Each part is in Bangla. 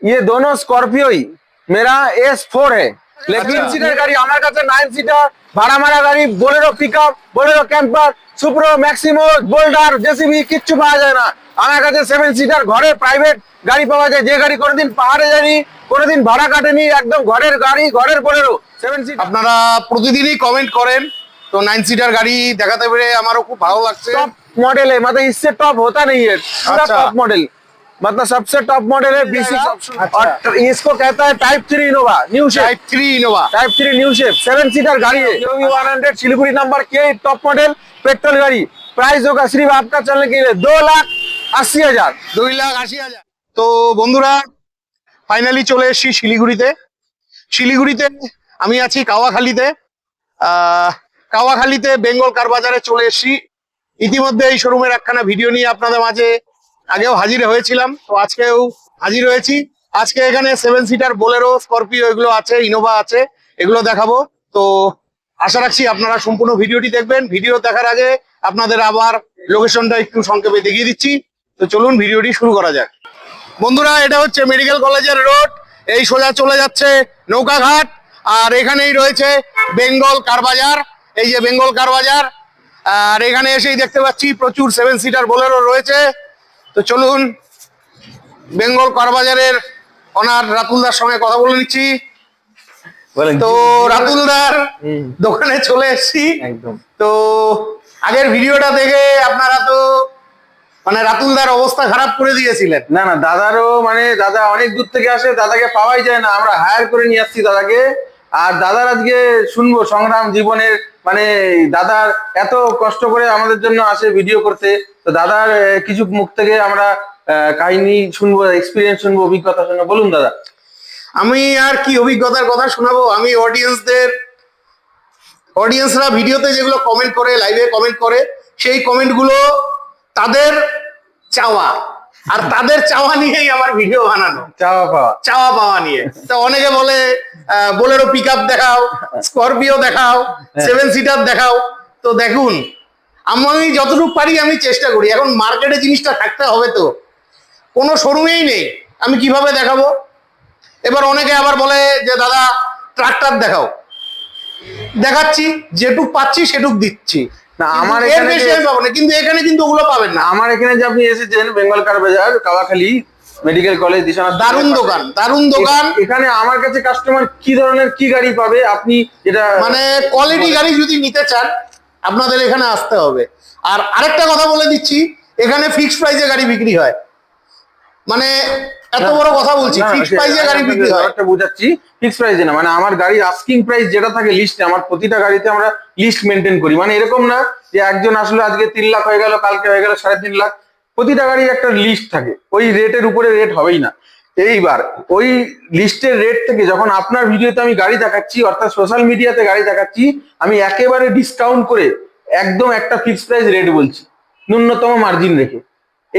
ये दोनों स्कॉर्पियो ही मेरा एस फोर है लेकिन अच्छा। सीटर गाड़ी আমার কাছে নাইন সিটার ভাড়া মারা গাড়ি Bolero pick up Bolero camper Supro Maxximo boulder JCB কিচ্ছু পাওয়া যায় না আমার কাছে সেভেন সিটার ঘরে প্রাইভেট গাড়ি পাওয়া যায় যে গাড়ি কোনোদিন পাহাড়ে যায়নি কোনোদিন ভাড়া কাটেনি একদম ঘরের গাড়ি ঘরের বোলেরো সেভেন সিটার আপনারা প্রতিদিনই কমেন্ট করেন তো নাইন সিটার গাড়ি দেখাতে পেরে আমারও খুব ভালো লাগছে टॉप मॉडल है मतलब इससे टॉप होता नहीं है पूरा अच्छा। टॉप मॉडल मतलब सबसे टॉप मॉडल है बी सिक्स अच्छा। और इसको कहता है type three Innova new shape type three Innova type three new shape seven seater गाड़ी है जो भी वन हंड्रेड सिलीगुड़ी नंबर के टॉप मॉडल पेट्रोल गाड़ी प्राइस होगा सिर्फ आपका चलने के लिए दो लाख अस्सी हजार দুই লাখ আশি হাজার তো বন্ধুরা ফাইনালি চলে এসেছি শিলিগুড়িতে শিলিগুড়িতে আমি আছি কাওয়াখালীতে আহ, কাওয়াখালীতে বেঙ্গল কার বাজারে চলে এসেছি ইতিমধ্যে এই শোরুমের একখানা ভিডিও নিয়ে আপনাদের মাঝে আগেও হাজির হয়েছিলাম, তো আজকেও হাজির হয়েছি। আজকে এখানে সেভেন সিটার বোলেরো স্করপিও এগুলো আছে ইনোভা আছে, এগুলো দেখাবো। তো আশা রাখছি আপনারা সম্পূর্ণ ভিডিওটি দেখবেন। ভিডিও দেখার আগে আপনাদের আবার লোকেশনটা একটু সংক্ষেপে দেখিয়ে দিচ্ছি। তো চলুন ভিডিওটি শুরু করা যাক। বন্ধুরা, এটা হচ্ছে মেডিকেল কলেজের রোড। এই সোজা চলে যাচ্ছে নৌকাঘাট, আর এখানেই রয়েছে বেঙ্গল কারবাজার এই যে বেঙ্গল কারবাজার আর এখানে এসেই দেখতে পাচ্ছি প্রচুর সেভেন সিটার বোলেরো রয়েছে। তো চলুন বেঙ্গল কারবাজারের ওনার রাতুলদার সঙ্গে কথা বলে নিচ্ছি। তো রাতুলদার দোকানে চলে এসেছি। একদম। তো আগের ভিডিওটা দেখে আপনারা তো মানে রাতুলদার অবস্থা খারাপ করে দিয়েছিলেন। না না দাদারও মানে দাদা অনেক দূর থেকে আসে দাদাকে পাওয়াই যায় না। আমরা হায়ার করে নিয়ে আসছি দাদাকে। আর দাদার আজকে শুনব সংগ্রাম জীবনের মানে দাদার এত কষ্ট করে আমাদের জন্য আসে ভিডিও করতে। তো দাদার কিছু মুখ থেকে আমরা কাহিনী শুনব এক্সপিরিয়েন্স শুনব, অভিজ্ঞতা শুনব। বলুন দাদা। আমি আর কি অভিজ্ঞতার কথা শোনাবো? আমি অডিয়েন্সদের অডিয়েন্সরা ভিডিওতে যেগুলো কমেন্ট করে লাইভে কমেন্ট করে, সেই কমেন্টগুলো তাদের চাওয়া। আর তাদের চাওয়া নিয়েই আমার ভিডিও বানানো। চাওয়া পাওয়া। চাওয়া পাওয়া নিয়ে। তো অনেকে বলে বোলেরো পিক আপ দেখাও স্করপিও দেখাও সেভেন সিটার দেখাও। তো দেখুন আমি যতটুকু পারি আমি চেষ্টা করি। এখন মার্কেটে জিনিসটা থাকতে হবে তো। কোনো শোরুমেই নেই। আমি কীভাবে দেখাবো? এবার অনেকে আবার বলে যে দাদা ট্রাক্টর দেখাও। দেখাচ্ছি যেটুক পাচ্ছি সেটুক দিচ্ছি। না, আমার কিন্তু এর বেশি আমি পাবো না কিন্তু এখানে কিন্তু ওগুলো পাবেন না। আমার এখানে যে আপনি এসেছেন বেঙ্গল কার বাজার কাওয়াখালী মেডিকেল কলেজ দিশানা দারুণ দোকান দারুণ দোকান। এখানে আমার কাছে কাস্টমার কি ধরনের কি গাড়ি পাবে আপনি এটা মানে কোয়ালিটি গাড়ি যদি নিতে চান আপনাদের এখানে আসতে হবে। আর আরেকটা কথা বলে দিচ্ছি এখানে ফিক্সড প্রাইসে গাড়ি বিক্রি হয়। মানে এত বড় কথা বলছি ফিক্সড প্রাইসে গাড়ি বিক্রি হয়। ব্যাপারটা বুঝাচ্ছি ফিক্স প্রাইসে না মানে আমার গাড়ির আস্কিং প্রাইস যেটা থাকে লিস্টে আমার প্রতিটা গাড়িতে আমরা লিস্ট মেনটেন করি। মানে এরকম না যে একজন আসলে আজকে তিন লাখ হয়ে গেল কালকে হয়ে গেল সাড়ে তিন লাখ। প্রতিটা গাড়ির একটা লিস্ট থাকে। ওই রেটের উপরে রেট হবেই না। এইবার ওই লিস্টের রেট থেকে যখন আপনার ভিডিওতে আমি গাড়ি দেখাচ্ছি অর্থাৎ সোশ্যাল মিডিয়াতে গাড়ি দেখাচ্ছি আমি একেবারে ডিসকাউন্ট করে একদম একটা ফিক্স প্রাইস রেট বলছি। ন্যূনতম মার্জিন রেখে।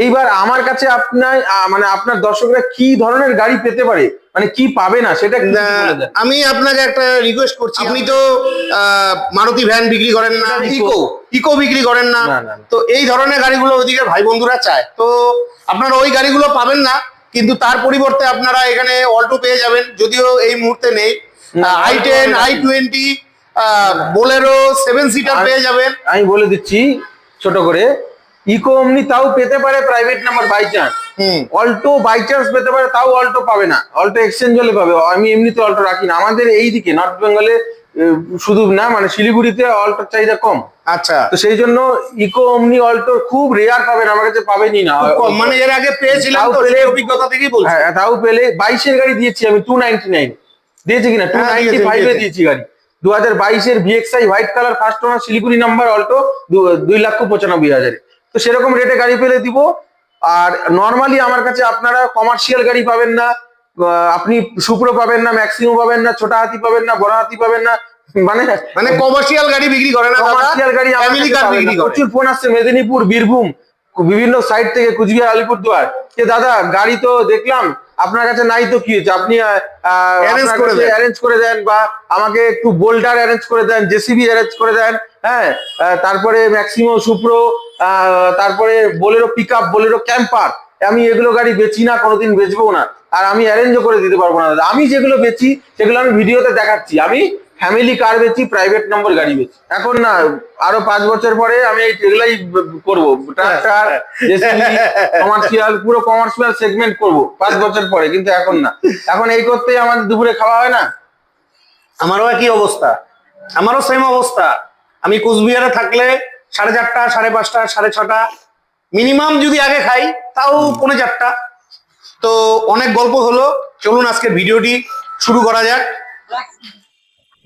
এইবার আমার কাছে আপনার মানে আপনার দর্শকরা কি ধরনের গাড়ি পেতে পারে? মানে কি পাবে না? সেটা। আমি আপনাকে একটা রিকোয়েস্ট করছি। আপনি তো মারুতি ভ্যান বিক্রি করেন না ইকো ইকো বিক্রি করেন না। তো এই ধরনের গাড়িগুলো ওইদিকে ভাই বন্ধুরা চায়। তো আপনারা ওই গাড়িগুলো পাবেন না কিন্তু তার পরিবর্তে আপনারা এখানে অল্টো পেয়ে যাবেন। যদিও এই মুহূর্তে নেই। I ten i twenty Bolero seven seater পেয়ে যাবেন। আমি বলে দিচ্ছি ছোট করে। ইকো অমনি তাও পেতে পারে private number by chance Alto by chance পেতে পারে তাও অল্টো পাবে না। অল্টো এক্সচেঞ্জ হলে পাবে। আমি এমনিতে অল্টো রাখি না। আমাদের এই দিকে নর্থ বেঙ্গলে শুধু না মানে শিলিগুড়িতে অল্টোর চাহিদা কম। আচ্ছা। তো সেই জন্য ইকো অমনি অল্টো খুব রেয়ার পাবেন আমার কাছে পাবেনই না। মানে এর আগে পেয়েছিলাম তো সেই অভিজ্ঞতা থেকেই বলছি। হ্যাঁ তাও পেলে বাইশের গাড়ি দিয়েছি আমি টু নাইনটি নাইন দিয়েছি কিনা? টু নাইনটি ফাইভে দিয়েছি। গাড়ি। দু হাজার বাইশের VXI white colour first owner Siliguri number Alto দুই লক্ষ পঁচানব্বই হাজারে। তো সেরকম রেটে গাড়ি পেলে দিব। আর নর্মালি আমার কাছে আপনারা কমার্শিয়াল গাড়ি পাবেন না আপনি সুপ্রো পাবেন না ম্যাক্সিমো পাবেন না ছোট হাতি পাবেন না বড় হাতি পাবেন না মানে মানে কমার্শিয়াল গাড়ি বিক্রি করে না কমার্শিয়াল গাড়ি ফ্যামিলি কার বিক্রি। করে। প্রচুর ফোন আসছে মেদিনীপুর বীরভূম বিভিন্ন সাইড থেকে কুচবিহার আলিপুরদুয়ার। যে দাদা গাড়ি তো দেখলাম আপনার কাছে নাই তো কি হয়েছে? আপনি। অ্যারেঞ্জ করে দেন। বা আমাকে একটু বোল্ডার অ্যারেঞ্জ করে দেন জেসিবি অ্যারেঞ্জ করে দেন হ্যাঁ? তারপরে ম্যাক্সিমো সুপ্রো তারপরে Bolero pick up Bolero Camper আমি এগুলো গাড়ি বেচি না কোনোদিন বেচবো না। আর আমি অ্যারেঞ্জও করে দিতে পারব না। আমি যেগুলো বেচি সেগুলো আমি ভিডিওতে দেখাচ্ছি। আমি ফ্যামিলি কার বেচি প্রাইভেট নম্বর গাড়ি বেচি। এখন না আরও পাঁচ বছর পরে আমি এগুলাই করব। ট্রাক্টর কমার্শিয়াল পুরো কমার্শিয়াল সেগমেন্ট করব পাঁচ বছর পরে কিন্তু এখন না। এখন এই করতেই আমাদের দুপুরে খাওয়া হয় না? আমারও একই অবস্থা। আমারও সেম অবস্থা। আমি কুচবিহারে থাকলে সাড়ে চারটা সাড়ে পাঁচটা সাড়ে ছটা। মিনিমাম যদি আগে খাই তাও পৌনে চারটা। তো অনেক গল্প হলো। চলুন আজকে ভিডিওটি শুরু করা যাক।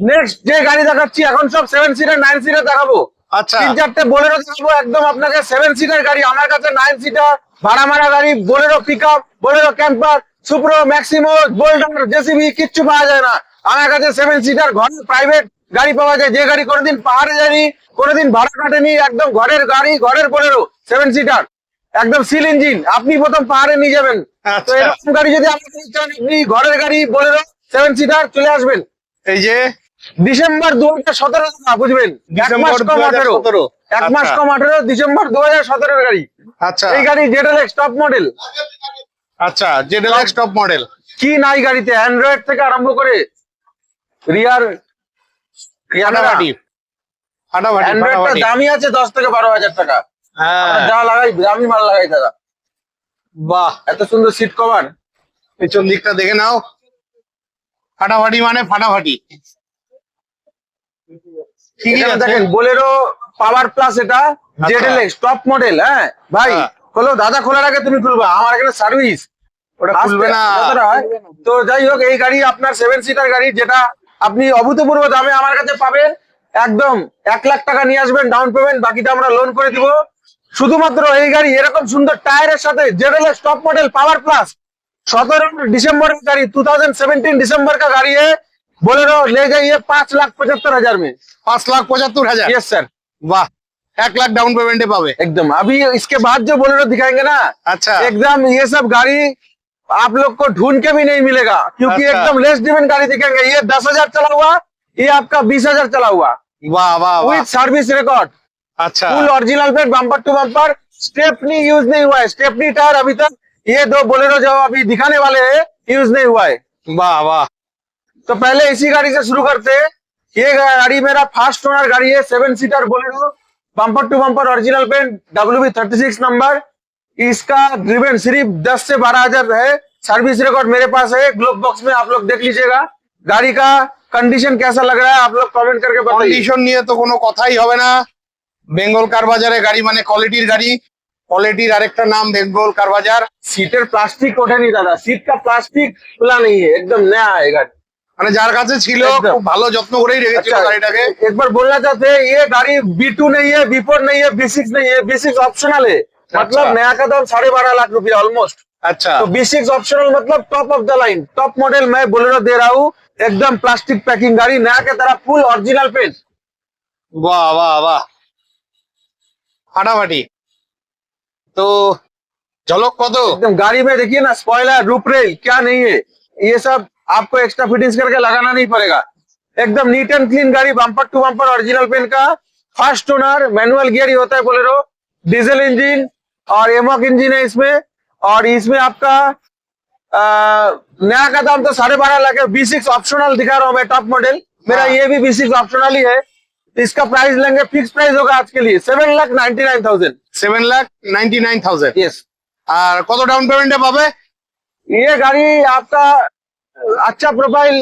নেক্সট যে গাড়ি দেখাচ্ছি এখন সব সেভেন সিটার নাইন সিটার দেখাবো। আচ্ছা। তিন চারটে বোলেরো দেখাবো একদম আপনাকে সেভেন সিটার গাড়ি আমার কাছে নাইন সিটার ভাড়া মারা গাড়ি Bolero pick up Bolero Camper Supro Maximo boulder JCB কিচ্ছু পাওয়া যায় না। আমার কাছে সেভেন সিটার ঘর প্রাইভেট গাড়ি পাওয়া যায়। যে গাড়ি কোনোদিন পাহাড়ে যায়নি কোনোদিন ভাড়া কাটেনি একদম ঘরের গাড়ি ঘরের বোলেরো সেভেন সিটার একদম সিল ইঞ্জিন আপনি প্রথম পাহাড়ে নিয়ে যাবেন। তো আচ্ছা। এরকম গাড়ি যদি আপনি ঘরের গাড়ি বোলেরো সেভেন সিটার চলে আসবেন। এই যে ডিসেম্বর দু হাজার সতেরো বুঝবেন? এক মাস ডিসেম্বর কম আঠেরো। এক মাস আচ্ছা। কম আঠেরো ডিসেম্বর দু হাজার সতেরোর গাড়ি। আচ্ছা। এই গাড়ি জেডেলেক্স টপ মডেল আচ্ছা জেডেলাক্স টপ মডেল কি নাই গাড়িতে? অ্যান্ড্রয়েড থেকে আরম্ভ করে রিয়ার ফাটাফাটি আছে দশ থেকে বারো হাজার টাকা। হ্যাঁ। যা লাগাই দামি মাল লাগাই দাদা। বাহ। এত সুন্দর সিট কভার পেছন দিকটা দেখে নাও। ফাটাফাটি মানে ফাটাফাটি বোলেরো পাওয়ার প্লাস এটা জেডেল মডেল হ্যাঁ? ভাই দাদা খোলার আগে তুমি খুলবা আমার এখানে সার্ভিস তো যাই হোক এই গাড়ি আপনার সেভেন সিটার গাড়ি যেটা আপনি অভূতপূর্ব দামে আমার কাছে পাবেন। একদম এক লাখ টাকা নিয়ে আসবেন ডাউন পেমেন্ট বাকিটা আমরা লোন করে দিব। শুধুমাত্র এই গাড়ি এরকম সুন্দর টায়ারের সাথে ZDL X top model power plus সতেরো ডিসেম্বর গাড়ি টু থাউজেন্ড সেভেন্টিন ডিসেম্বর কা গাড়ি बोले रो ले गई है पाँच लाख पचहत्तर हज़ार में। पाँच लाख पचहत्तर हज़ार? यस सर वाह एक लाख डाउन पेमेंट पावे। एकदम। अभी इसके बाद जो बोले रो दिखाएँगे ना? अच्छा। एकदम ये सब गाड़ी आप लोग को ढूंढ के भी नहीं मिलेगा क्योंकि अच्छा। एकदम लेस डिमेंड गाड़ी दिखाएँगे। ये दस हज़ार चला हुआ ये आपका बीस हज़ार चला हुआ। वाह वाह विथ सर्विस रिकॉर्ड अच्छा। फुल ओरिजिनल पे bumper to bumper stepney use नहीं हुआ है। स्टेपनी टायर अभी तक ये दो बोलेरो जो अभी दिखाने वाले है यूज़ नहीं हुआ है। वाह वाह। तो पहले इसी गाड़ी से शुरू करते हैं ये गाड़ी मेरा फास्ट ओनर गाड़ी है seven seater Bolero bumper to bumper original paint W B thirty six number इसका ड्रिवेन सिर्फ दस से बारह हजार है सर्विस रिकॉर्ड मेरे पास है ग्लोब बॉक्स में आप लोग देख लीजिएगा गाड़ी का कंडीशन कैसा लग रहा है आप लोग कमेंट करके बताइए কন্ডিশন নিয়ে তো কোনো কথাই হবে না বেঙ্গল কার বাজারে গাড়ি মানে কোয়ালিটির গাড়ি কোয়ালিটির আরেকটা নাম বেঙ্গল কার বাজার सीटेर प्लास्टिक उठे नहीं दादा सीट का प्लास्टिक खुला नहीं है एकदम नया है गाड़ी মানে যার কাছে ছিল একদম। খুব ভালো যত্ন করেই রেখেছিল अच्छा গাড়িটাকে एक बार बोलना चाहते हैं ये गाड़ी बी टू नहीं है बी फोर नहीं है बी सिक्स नहीं है बी सिक्स ऑप्शनल है मतलब अच्छा। नया का दाम साढ़े बारह लाख रुपया ऑलमोस्ट আচ্ছা तो बी सिक्स ऑप्शनल मतलब top of the line top model मैं बोलेरो दे रहा हूँ एकदम प्लास्टिक पैकिंग गाड़ी नया के तरह फुल ओरिजिनल पेंट বাহ বাহ বাহ ফাটাফাটি তো ঝলক কত एकदम गाड़ी में देखिए ना स्पॉइलर रूप रेल क्या नहीं है ये सब आपको एक्स्ट्रा फिटिंग्स करके लगाना नहीं पड़ेगा एकदम नीट एंड क्लीन गाड़ी bumper to bumper original paint का फास्ट ओनर मैनुअल गियर ही होता है बोलेरो डीजल इंजन और एमॉक इंजन है इसमें और इसमें आपका आ, नया का दाम तो साढ़े बारह लाख है बी सिक्स ऑप्शनल दिखा रहा हूँ मैं टॉप मॉडल मेरा हाँ। ये भी बी सिक्स ऑप्शनल ही है इसका प्राइस लेंगे फिक्स प्राइस होगा आज के लिए seven lakh ninety nine thousand seven lakh ninety nine thousand yes আর কত ডাউন পেমেন্টে পাবে ये गाड़ी आपका अच्छा प्रोफाइल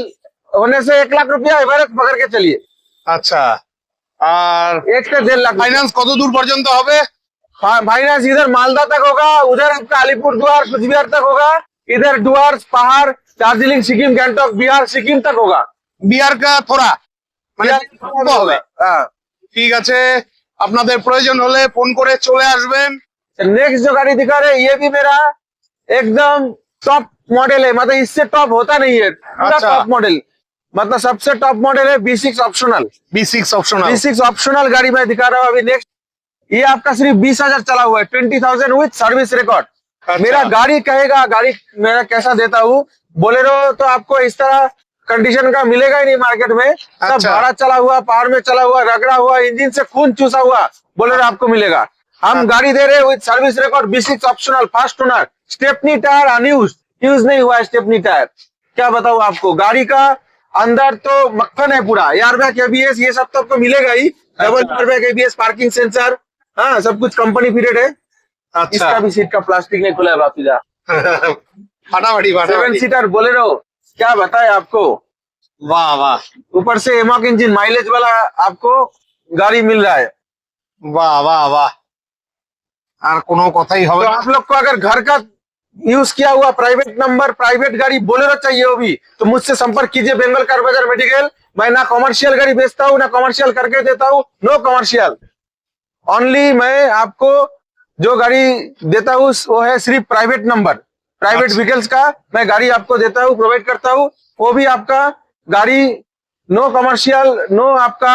होने से एक लाख रुपया एवरेज पकड़ के चलिए আচ্ছা আর एक से डेढ़ लाख ফাইন্যান্স কত দূর পর্যন্ত হবে फाइनेंस इधर मालदा तक होगा उधर आपका अलीपुर द्वार कुचबिहार तक होगा इधर डुआर्स पहाड़ दार्जिलिंग सिक्किम गैंगटॉक बिहार सिक्किम तक होगा বিয়ার কা থোড়া মানে কত হবে हाँ ঠিক আছে আপনাদের প্রয়োজন হলে ফোন করে চলে আসবেন नेक्स्ट जो गाड़ी दिखा रहे हैं, ये भी मेरा एकदम टॉप मॉडल है मतलब इससे टॉप होता नहीं है अच्छा। टॉप मॉडल मतलब सबसे टॉप मॉडल है B six optional B six optional B six optional गाड़ी मैं दिखा रहा हूँ अभी नेक्स्ट ये आपका सिर्फ़ बीस हज़ार चला हुआ है twenty thousand with service record अच्छा। मेरा गाड़ी कहेगा गाड़ी मैं कैसा देता हूँ? बोले रहो तो आपको इस तरह कंडीशन का मिलेगा ही नहीं मार्केट में। सब अच्छा। भाड़ा चला हुआ पहाड़ में चला हुआ रगड़ा हुआ इंजिन से खून चूसा हुआ बोले आपको मिलेगा। हम हाँ। गाड़ी दे रहे हैं with service record B six optional first owner stepney tyre unused use नहीं हुआ है स्टेपनी टायर क्या बताऊ आपको गाड़ी का अंदर तो मक्खन है पूरा यार एयरबैग एबीएस ये सब तो आपको मिलेगा ही double airbag ABS parking sensor हाँ सब कुछ कंपनी पीरियड है। अच्छा। इसका भी सीट का प्लास्टिक नहीं खुला है बापी जा। फटाफटी सेवन सीटर बोले रहो क्या बताए आपको? वाह वाह। ऊपर से एमॉक इंजिन माइलेज वाला आपको गाड़ी मिल रहा है। वाह वाह वाह। कथाई हो आप लोग को अगर घर का यूज़ किया हुआ प्राइवेट नंबर प्राइवेट गाड़ी बोलेरो चाहिए होगी तो मुझसे संपर्क कीजिए बेंगल कार बाज़ार मेडिकल मैं ना गाड़ी बेचता हूँ ना करके देता हूँ नो कॉमर्शियल ओनली मैं आपको जो गाड़ी देता हूँ वो है सिर्फ़ प्राइवेट नंबर प्राइवेट व्हीकल्स का मैं गाड़ी आपको देता हूँ प्रोवाइड करता हूँ वो भी आपका गाड़ी नो कॉमर्शियल नो आपका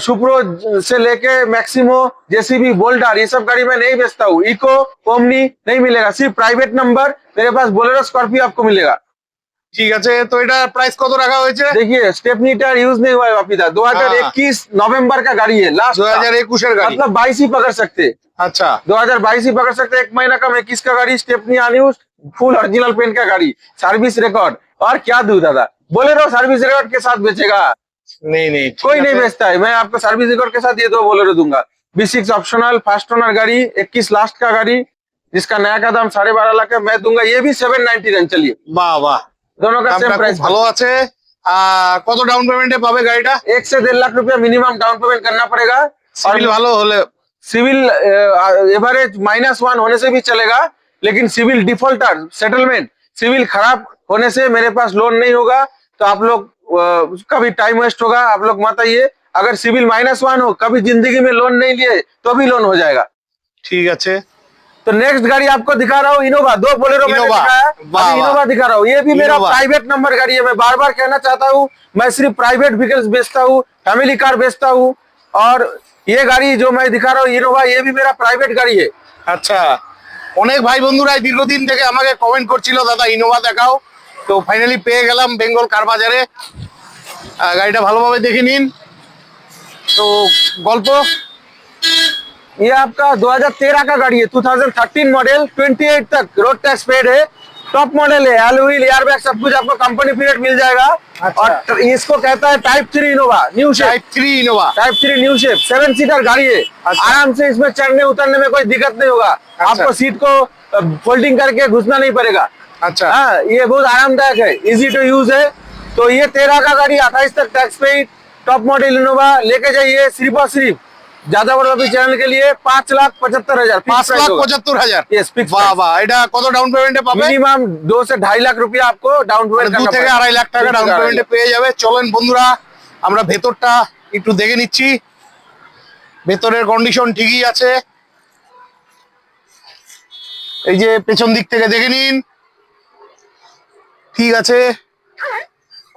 सुप्रो से लेके मैक्सिमो जेसीबी बोल्डर ये सब गाड़ी मैं नहीं बेचता हूँ इको ओमनी नहीं मिलेगा सिर्फ प्राइवेट नंबर मेरे पास बोलेरो स्कॉर्पियो आपको मिलेगा ঠিক আছে তো এটা প্রাইস কত রাখা হয়েছে देखिए स्टेपनी टायर यूज नहीं हुआ है वापिदा 2021 नवंबर का गाड़ी है लास्ट দু হাজার একুশের গাড়ি मतलब बाईस ही पकड़ सकते আচ্ছা 2022 ही पकड़ सकते एक महीना कम इक्कीस का गाड़ी stepney unused full original paint का गाड़ी सर्विस रिकॉर्ड और क्या दूं दादा बोले रहो सर्विस रिकॉर्ड के साथ बेचेगा নেই নেই ঠিক कोई नहीं আছে। बेचता है मैं आपको सर्विस रिकॉर्ड के साथ ये दो बोलेरो दूंगा B six optional first owner गाड़ी इक्कीस लास्ट का गाड़ी जिसका नया का दाम साढ़े बारह लाख है मैं दूंगा ये भी सेवन नाइनटी रन चलिए বাহ বাহ दोनों का দামটা सेम খুব प्राइस ভালো আছে আহ, কত ডাউন পেমেন্টে পাবে গাড়িটা एक से डेढ़ लाख रुपया मिनिमम डाउन पेमेंट करना पड़ेगा সিভিল और ভালো হলে सिविल एवरेज माइनस वन होने से भी चलेगा लेकिन सिविल डिफॉल्टर सेटलमेंट सिविल खराब होने से मेरे पास लोन नहीं होगा तो आप लोग अ, उसका भी टाइम वेस्ट होगा आप लोग मत आइए अगर सिविल माइनस वन हो कभी जिंदगी में लोन नहीं लिए तो भी लोन हो जाएगा ঠিক আছে तो नेक्स्ट गाड़ी आपको दिखा रहा हूँ इनोवा दो बोलेरो मैंने इनोवा। दिखाया वाह, अभी वाह। इनोवा दिखा रहा हूँ ये भी मेरा इनोवा। प्राइवेट नंबर गाड़ी है मैं बार बार कहना चाहता हूँ मैं सिर्फ प्राइवेट व्हीकल्स बेचता हूँ फैमिली कार बेचता हूँ और ये गाड़ी जो मैं दिखा रहा हूँ इनोवा ये भी मेरा प्राइवेट गाड़ी है আচ্ছা অনেক ভাই বন্ধুরাই দীর্ঘদিন থেকে আমাকে কমেন্ট করছিল দাদা ইনোভা দেখাও তো ফাইনালি পেয়ে গেলাম বেঙ্গল কার বাজারে আহ, গাড়িটা ভালোভাবে দেখে নিন তো গল্প ये आपका 2013 का गाड़ी है 2013 मॉडल 28 तक रोड टैक्स पेड है टॉप मॉडल है एलओईल एयरबैग सब कुछ आपको कंपनी पीरियड मिल जाएगा अच्छा। और इसको कहता है type three Innova new shape type three Innova type three new shape seven seater गाड़ी है अच्छा। आराम से इसमें चढ़ने उतरने में कोई दिक्कत नहीं होगा आपको सीट को फोल्डिंग करके घुसना नहीं पड़ेगा আচ্ছা हाँ ये बहुत आरामदायक है इजी टू यूज है तो ये तेरह का गाड़ी अट्ठाईस तक टैक्स पे टॉप मॉडल इनोवा लेके जाइए सिर्फ और सिर्फ ज्यादा बड़ा भी चैनल के लिए पाँच लाख पचहत्तर हजार পাঁচ লাখ পঁচাত্তর হাজার Yes, fixed বাহ price. বাহ এটা কত ডাউন পেমেন্টে পাবে मिनिमम दो से ढाई लाख रुपया आपको डाउन মানে पेमेंट দু থেকে আড়াই লাখ টাকা ডাউন পেমেন্টে পেয়ে যাবে চলেন বন্ধুরা আমরা ভেতরটা একটু দেখে নিচ্ছি ভেতরের কন্ডিশন ঠিকই আছে এই যে পেছন দিক থেকে দেখে নিন ঠিক আছে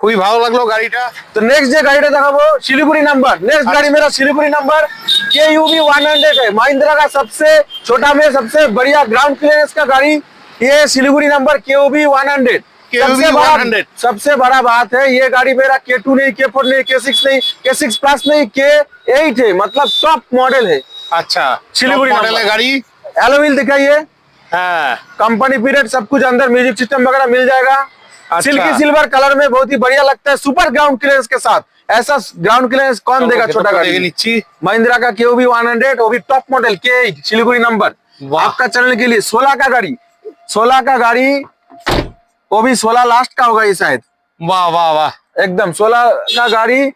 খুবই ভালো লাগলো গাড়িটা तो नेक्स्ट जो गाड़ी दिखाबो सिलीगुड़ी नंबर नेक्स्ट गाड़ी मेरा Siliguri number K U B one hundred है महिंद्रा का सबसे छोटा में सबसे बढ़िया ग्राउंड क्लियरेंस का गाड़ी ये Siliguri number K U B one hundred KUB 100 सबसे बड़ा बात है ये गाड़ी मेरा के टू नहीं के फोर नहीं के सिक्स नहीं के सिक्स प्लस नहीं के एट है मतलब टॉप मॉडल है আচ্ছা শিলিগুড়ি মডেলের number। গাড়ি एलोविल दिखाइए হ্যাঁ कंपनी पीरियड सब कुछ अंदर म्यूजिक सिस्टम वगैरह मिल जाएगा अच्छा। सिल्की सिल्वर कलर में बहुत ही बढ़िया लगता है सुपर ग्राउंड क्लियरेंस के साथ। ऐसा ग्राउंड क्लियरेंस कौन देगा छोटा गाड़ी? महिंद्रा का के वी वन हंड्रेड वो भी टॉप मॉडल के सिलीगुड़ी नंबर आपका चलने के लिए सोलह का गाड़ी सोलह का गाड़ी वो भी सोलह लास्ट का होगा ये शायद। वाह वाह वाह। एकदम सोलह का गाड़ी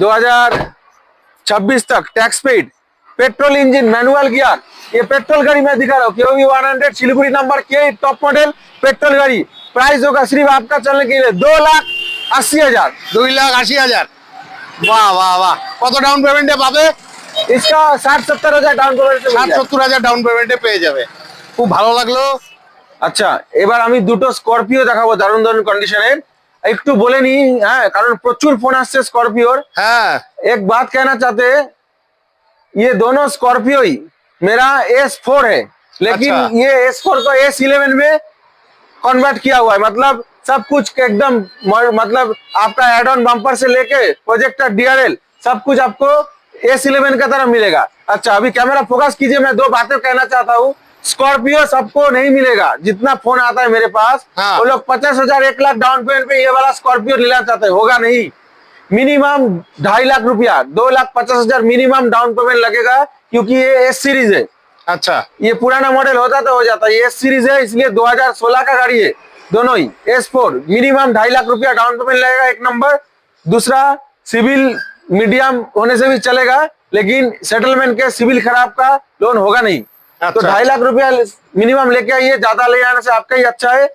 2026 तक tax paid petrol engine manual gear. ये पेट्रोल गाड़ी मैं दिखा रहा हूँ सिलीगुड़ी नंबर के टॉप मॉडल पेट्रोल गाड़ी। प्राइस होगा सिर्फ आपका चैनल के लिए दो लाख अस्सी हजार দুই লাখ আশি হাজার বাহ বাহ বাহ কত ডাউন পেমেন্টে পাবে इसका साठ सत्तर हजार डाउन पेमेंट ষাট সত্তর হাজার ডাউন পেমেন্টে পেয়ে যাবে খুব ভালো লাগলো আচ্ছা এবার আমি দুটো স্করপিও দেখাবো দারুণ দারুণ কন্ডিশনের একটু বলে নি হ্যাঁ কারণ প্রচুর ফোন আসছে স্করপিওর হ্যাঁ एक बात कहना चाहते हैं ये दोनों स्कॉर्पियो ही मेरा एस फोर है लेकिन अच्छा। ये एस फोर को एस इलेवन में कन्वर्ट किया हुआ है। मतलब सब कुछ एकदम मतलब आपका एड ऑन बम्पर से लेके प्रोजेक्टर डीआरएल सब कुछ आपको एस इलेवन का तरह मिलेगा। अच्छा अभी कैमरा फोकस कीजिए मैं दो बातें कहना चाहता हूँ। स्कॉर्पियो सबको नहीं मिलेगा। जितना फ़ोन आता है मेरे पास हाँ। वो लोग पचास हज़ार एक लाख डाउन पेमेंट पे ये वाला स्कॉर्पियो लेना चाहते हैं। होगा नहीं। मिनिमम ढाई लाख रुपया दो लाख पचास हज़ार मिनिमम डाउन पेमेंट लगेगा क्योंकि ये एस सीरीज़ है। अच्छा। ये पुराना मॉडल होता तो हो जाता। ये एस सीरीज़ है इसलिए 2016 का गाड़ी है। दोनों ही एस फोर मिनिमम ढाई लाख रुपया डाउन पेमेंट लगेगा एक नंबर दूसरा सिविल मीडियम होने से भी चलेगा लेकिन सेटलमेंट के सिविल खराब का लोन होगा नहीं। अच्छा। तो अच्छा। ढाई लाख रुपया मिनिमम लेके आइए ज़्यादा ले आने से आपका ही अच्छा है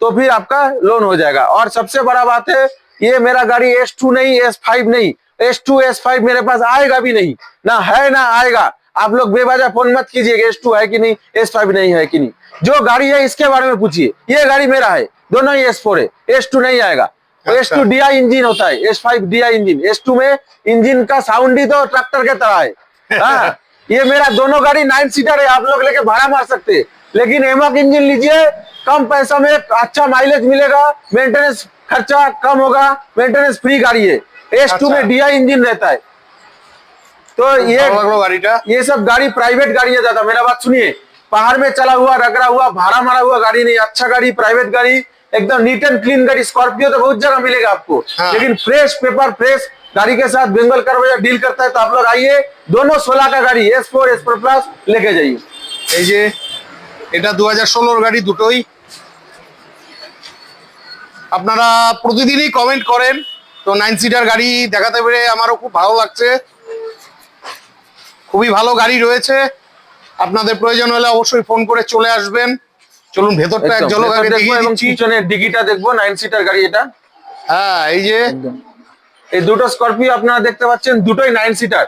तो फिर आपका लोन हो जाएगा। और सबसे बड़ा बात है ये मेरा गाड़ी एस टू नहीं एस फाइव नहीं। एस टू एस फाइव मेरे पास आएगा भी नहीं। ना है ना आएगा। आप लोग बेवजह फ़ोन मत कीजिए एस टू है कि नहीं एस फाइव नहीं है कि नहीं। जो गाड़ी है इसके बारे में पूछिए। ये गाड़ी मेरा है दोनों ही एस फोर है। एस टू नहीं आएगा। S two D I engine होता है। S five D I engine S two में इंजिन का साउंड ही तो ट्रैक्टर के तरह है। हाँ, ये मेरा दोनों गाड़ी नाइन सीटर है आप लोग लेके भाड़ा मार सकते हैं। लेकिन एमक इंजिन लीजिए कम पैसा में अच्छा माइलेज मिलेगा मेंटेनेंस खर्चा कम होगा मेंटेनेंस फ्री गाड़ी है। एस टू में डी आई इंजिन रहता है। तो ये ভালো লাগলো গাড়িটা ये सब गाड़ी प्राइवेट गाड़ी है दादा मेरा बात सुनिए पहाड़ में चला हुआ रगड़ा हुआ भाड़ा मारा हुआ गाड़ी नहीं अच्छा गाड़ी प्राइवेट गाड़ी एकदम नीट एंड क्लीन गाड़ी स्कॉर्पियो तो बहुत जगह मिलेगा आपको हाँ। लेकिन फ्रेश पेपर फ्रेश गाड़ी के साथ बेंगल कार डील करता है तो आप लोग आइए दोनों सोलह का गाड़ी S four S four plus लेके जाइए এই যে এটা দু হাজার ষোলোর গাড়ি দুটোই আপনারা প্রতিদিনই কমেন্ট করেন তো নাইন সিটার গাড়ি দেখাতে পেরে আমারও খুব ভালো লাগছে খুবই ভালো গাড়ি রয়েছে। আপনাদের প্রয়োজন হলে অবশ্যই ফোন করে চলে আসবেন। চলুন ভেতরটা এক। ঝলক আগে দেখিয়ে এবং দিচ্ছি। পিছনের ডিগিটা দেখব নাইন সিটার গাড়ি এটা। হ্যাঁ এই যে এই দুটো স্করপিও আপনারা দেখতে পাচ্ছেন দুটোই নাইন সিটার।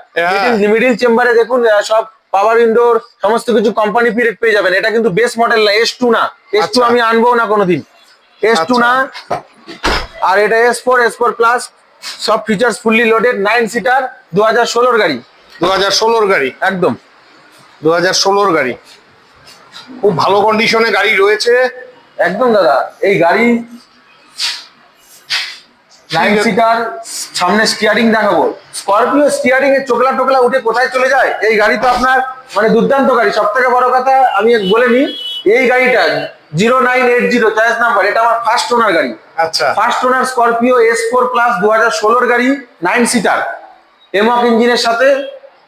মিডিল চেম্বারে দেখুন সব পাওয়ার উইন্ডোর সমস্ত কিছু কোম্পানি পিরিয়ড পেয়ে যাবেন। এটা কিন্তু বেস মডেল না এস টু না। এস টু আচ্ছা। আমি আনব না কোনোদিন। এস টু আচ্ছা। না আর এটা S four S four plus সব features fully loaded nine seater দু হাজার ষোলোর গাড়ি। দু হাজার ষোলোর গাড়ি। একদম। দু হাজার ষোলোর গাড়ি। খুব ভালো কন্ডিশনে গাড়ি রয়েছে। একদম দাদা এই গাড়ি নাইন সিটার সামনে স্টিয়ারিং দেখাবো। স্করপিও স্টিয়ারিং এর চোকলা টোকলা উঠে কোথায় চলে যায়? এই গাড়ি তো আপনার মানে দুর্দান্ত গাড়ি। সব থেকে বড় কথা আমি বলে নিই এই গাড়িটা zero nine eight zero choice number এটা আমার ফার্স্ট ওনার গাড়ি। আচ্ছা। First owner Scorpio S four plus দু হাজার ষোলোর গাড়ি নাইন সিটার এমক ইঞ্জিনের সাথে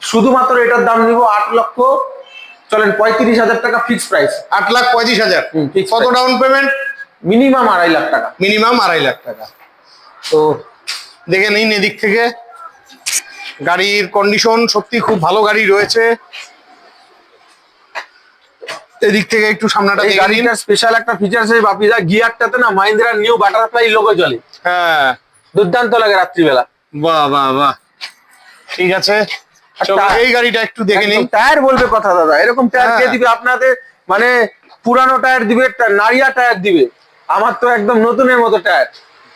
শুধুমাত্র এটার দাম নিব আট লক্ষ চলেন পঁয়ত্রিশ হাজার টাকা ফিক্স প্রাইস আট লাখ পঁয়ত্রিশ হাজার। কত ডাউন পেমেন্ট মিনিমাম আড়াই লাখ টাকা। মিনিমাম আড়াই লাখ টাকা। তো দেখে নিন এদিক থেকে। গাড়ির কন্ডিশন সত্যি খুব ভালো গাড়ি রয়েছে। এদিক থেকে একটু সামনাটা এই গাড়িটার স্পেশাল একটা ফিচার্স আছে বাপিদা গিয়ারটাতে না মাহিন্দ্রার নিউ বাটারফ্লাই লোগো জ্বলে। হ্যাঁ। দুর্দান্ত লাগে রাত্রিবেলা। বাহ বাহ বাহ। ঠিক আছে। চলো এই গাড়িটা একটু দেখে টায়ার বলবে কথা দাদা। এরকম টায়ার কে হ্যাঁ। দিবে আপনাদের মানে পুরানো টায়ার দিবে নারিয়া টায়ার দিবে। আমার তো একদম নতুনের মতো টায়ার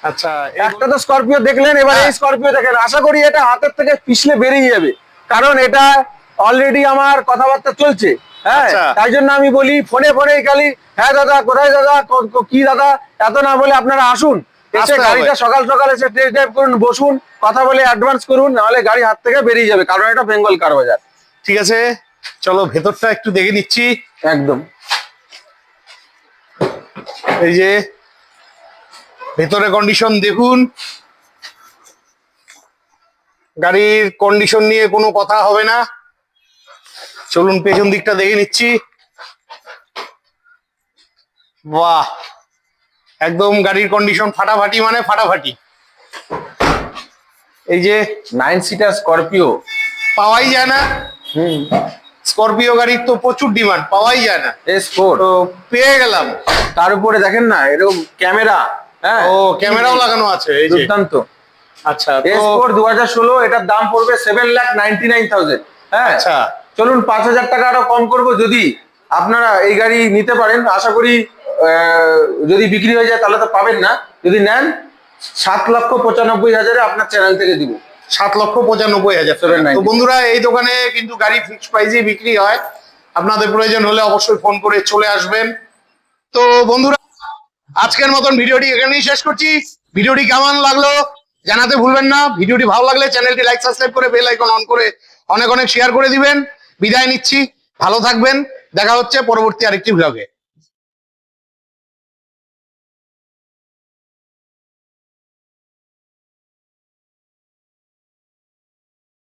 আচ্ছা একটা তো স্করপিও দেখলেন এবার এই হ্যাঁ। স্করপিও দেখেন। আশা করি এটা হাতের থেকে পিছলে বেরিয়ে যাবে। কারণ এটা অলরেডি আমার কথাবার্তা চলছে। হ্যাঁ আচ্ছা। তাই জন্য আমি বলি ফোনে ফোনে খালি হ্যাঁ দাদা কোথায় দাদা? কি দাদা? এত না বলে আপনারা আসুন। এসে। গাড়িটা সকাল সকাল এসে টেস্ট ড্রাইভ করুন বসুন কথা বলে অ্যাডভান্স করুন নাহলে গাড়ি হাত থেকে বেরিয়ে যাবে। কারণ এটা বেঙ্গল কার বাজার। ঠিক আছে চলো ভেতরটা একটু দেখে নিচ্ছি। একদম। এই যে ভেতরে কন্ডিশন দেখুন। গাড়ির কন্ডিশন নিয়ে কোনো কথা হবে না। চলুন পেছন দিকটা দেখে নিচ্ছি। বাহ! একদম গাড়ির কন্ডিশন ফাটাফাটি মানে ফাটাফাটি। এই যে নাইন সিটার স্করপিও পাওয়াই যায় না। হুম। স্করপিও গাড়ির তো প্রচুর ডিমান্ড পাওয়াই যায় না। এস ফোর তো পেয়ে গেলাম। তার উপরে দেখেন না এরকম ক্যামেরা হ্যাঁ? ও ক্যামেরাও লাগানো আছে এই যে। দুর্দান্ত। আচ্ছা এস তো ফোর দু হাজার ষোলো এটার দাম পড়বে seven lakh ninety nine thousand হ্যাঁ? আচ্ছা। চলুন পাঁচ হাজার টাকা আরও কম করব যদি আপনারা এই গাড়ি নিতে পারেন। আশা করি যদি বিক্রি হয়ে যায় তাহলে তো পাবেন না। যদি নেন সাত লক্ষ পঁচানব্বই হাজারে আপনার চ্যানেল থেকে দিব। সাত লক্ষ পঁচানব্বই হাজার টাকা। 790 তো বন্ধুরা এই দোকানে কিন্তু গাড়ি ফিক্স প্রাইসে বিক্রি হয়। আপনাদের প্রয়োজন হলে অবশ্যই ফোন করে চলে আসবেন। তো বন্ধুরা আজকের মতন ভিডিওটি এখানেই শেষ করছি। ভিডিওটি কেমন লাগল জানাতে ভুলবেন না। ভিডিওটি ভালো লাগলে চ্যানেলটি লাইক সাবস্ক্রাইব করে বেল আইকন অন করে অনেক অনেক শেয়ার করে দিবেন। বিদায় নিচ্ছি। ভালো থাকবেন। দেখা হচ্ছে পরবর্তী আরেকটি ব্লগে